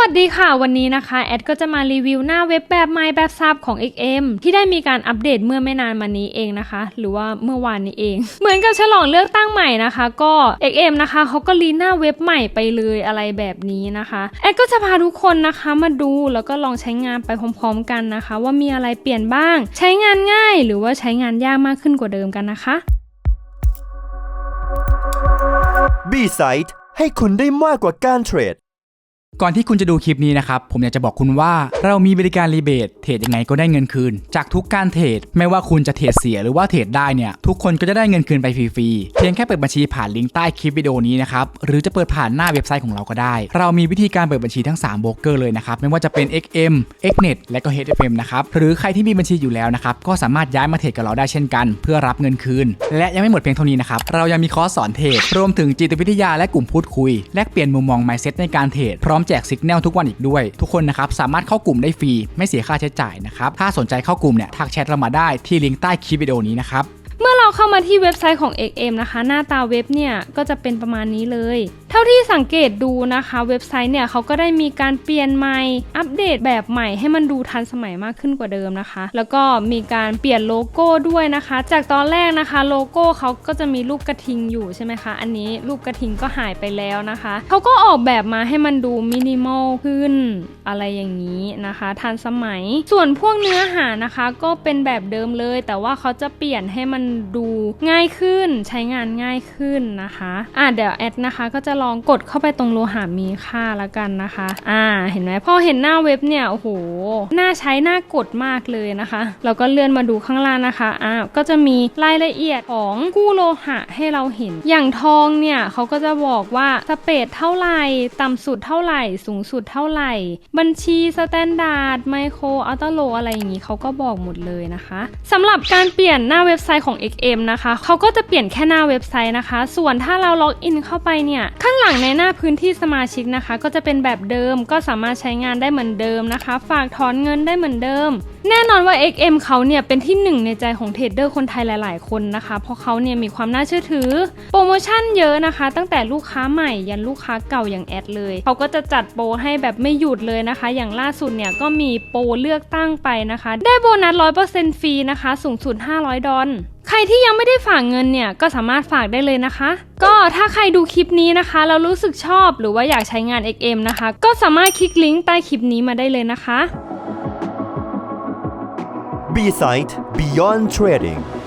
วัสดีค่ะ วันนี้นะคะ แอดก็จะมารีวิวหน้าเว็บแบบใหม่แบบซับของ XM ที่ได้มีการอัปเดตเมื่อไม่นานมานี้เองนะคะ หรือว่าเมื่อวานนี้เอง เหมือนกับฉลองเลือกตั้งใหม่นะคะ ก็ XM นะคะเขาก็รีหน้าเว็บใหม่ไปเลยอะไรแบบนี้นะคะแอดก็จะพาทุกคนนะคะมาดูแล้วก็ลองใช้งานไปพร้อม ๆ กันนะคะ ว่ามีอะไรเปลี่ยนบ้าง ใช้งานง่ายหรือว่าใช้งานยากมากขึ้นกว่าเดิมกันนะคะ B-Site ให้คุณได้มากกว่าการเทรด ก่อนที่คุณจะดูคลิปนี้นะครับ ผมอยากจะบอกคุณว่าเรามีบริการรีเบทเทรดยังไงก็ได้เงินคืน จากทุกการเทรดไม่ว่าคุณจะเทรดเสียหรือว่าเทรดได้เนี่ยทุกคนก็จะได้เงินคืนไปฟรีๆเพียงแค่เปิดบัญชีผ่านลิงก์ใต้คลิปวิดีโอนี้นะครับหรือจะเปิดผ่านหน้าเว็บไซต์ของเราก็ได้ เรามีวิธีการเปิดบัญชีทั้ง3โบรกเกอร์เลยนะครับไม่ว่าจะเป็น XM Xnet และก็ HFM นะครับหรือใครที่มีบัญชีอยู่แล้วนะครับก็สามารถย้ายมาเทรดกับเราได้เช่นกัน เพื่อรับเงินคืน และยังไม่หมดเพียงเท่านี้นะครับเรายังมีคอร์สสอนเทรดรวมถึงจิตวิทยาและกลุ่มพูดคุยแลกเปลี่ยนมุมมอง mindset ในการเทรดพร้อมแจกสิกแนลทุกวันอีกด้วย ทุกคนนะครับสามารถเข้ากลุ่มได้ฟรีไม่เสียค่าใช้จ่ายนะครับถ้าสนใจเข้ากลุ่มเนี่ยทักแชทเรามาได้ที่ลิงก์ใต้คลิปวิดีโอนี้นะครับ เมื่อเราเข้ามาที่เว็บไซต์ของ XM นะคะ หน้าตาเว็บเนี่ยก็จะเป็นประมาณนี้เลย เท่าที่สังเกตดูนะคะ เว็บไซต์เนี่ยเขาก็ได้มีการเปลี่ยนใหม่อัปเดตแบบใหม่ให้มันดูทันสมัยมากขึ้นกว่าเดิมนะคะ แล้วก็มีการเปลี่ยนโลโก้ด้วยนะคะ จากตอนแรกนะคะโลโก้เขาก็จะมีรูปกระทิงอยู่ใช่ไหมคะ อันนี้รูปกระทิงก็หายไปแล้วนะคะเขาก็ออกแบบมาให้มันดูมินิมอลขึ้นอะไรอย่างนี้นะคะ ทันสมัย ส่วนพวกเนื้อหานะคะ ก็เป็นแบบเดิมเลย แต่ว่าเขาจะเปลี่ยนให้มันดูง่ายขึ้นใช้งานง่ายขึ้นนะคะอะเดี๋ยวแอดนะคะ ก็จะลองกดเข้าไปตรงโลหะมีค่าละกันนะคะ อ่า เห็นไหมพอเห็นหน้าเว็บเนี่ยโอ้โหน่าใช้น่ากดมากเลยนะคะเราก็เลื่อนมาดูข้างล่างนะคะอ่าก็จะมีรายละเอียดของกู้โลหะให้เราเห็น อย่างทองเนี่ยเขาก็จะบอกว่าสเปดเท่าไหร่ต่ำสุดเท่าไหร่ สูงสุดเท่าไหร่ บัญชีสแตนดาร์ดไมโครอัลตโลอะไรอย่างนี้เขาก็บอกหมดเลยนะคะสำหรับการเปลี่ยนหน้าเว็บไซต์ของ XM นะคะเขาก็จะเปลี่ยนแค่หน้าเว็บไซต์นะคะ ส่วนถ้าเราล็อกอินเข้าไปเนี่ย ข้างหลังในหน้าพื้นที่สมาชิกนะคะ ก็จะเป็นแบบเดิมก็สามารถใช้งานได้เหมือนเดิมนะคะ ฝากถอนเงินได้เหมือนเดิมแน่นอนว่า XM เขาเนี่ยเป็นที่หนึ่งในใจของเทรดเดอร์คนไทยหลาย ๆ คนนะคะ เพราะเขาเนี่ยมีความน่าเชื่อถือ โปรโมชั่นเยอะนะคะ ตั้งแต่ลูกค้าใหม่ยันลูกค้าเก่าอย่างแอดเลย เขาก็จะจัดโปรให้แบบไม่หยุดเลยนะคะ อย่างล่าสุดเนี่ยก็มีโปรเลือกตั้งไปนะคะ ได้โบนัส 100%ฟรีนะคะ สูงสุด 500 ดอลใครที่ยังไม่ได้ฝากเงินเนี่ยก็สามารถฝากได้เลยนะคะ ก็ถ้าใครดูคลิปนี้นะคะแล้วรู้สึกชอบหรือว่าอยากใช้งาน XM นะคะ ก็สามารถคลิกลิงก์ใต้คลิปนี้มาได้เลยนะคะ B-Site Beyond Trading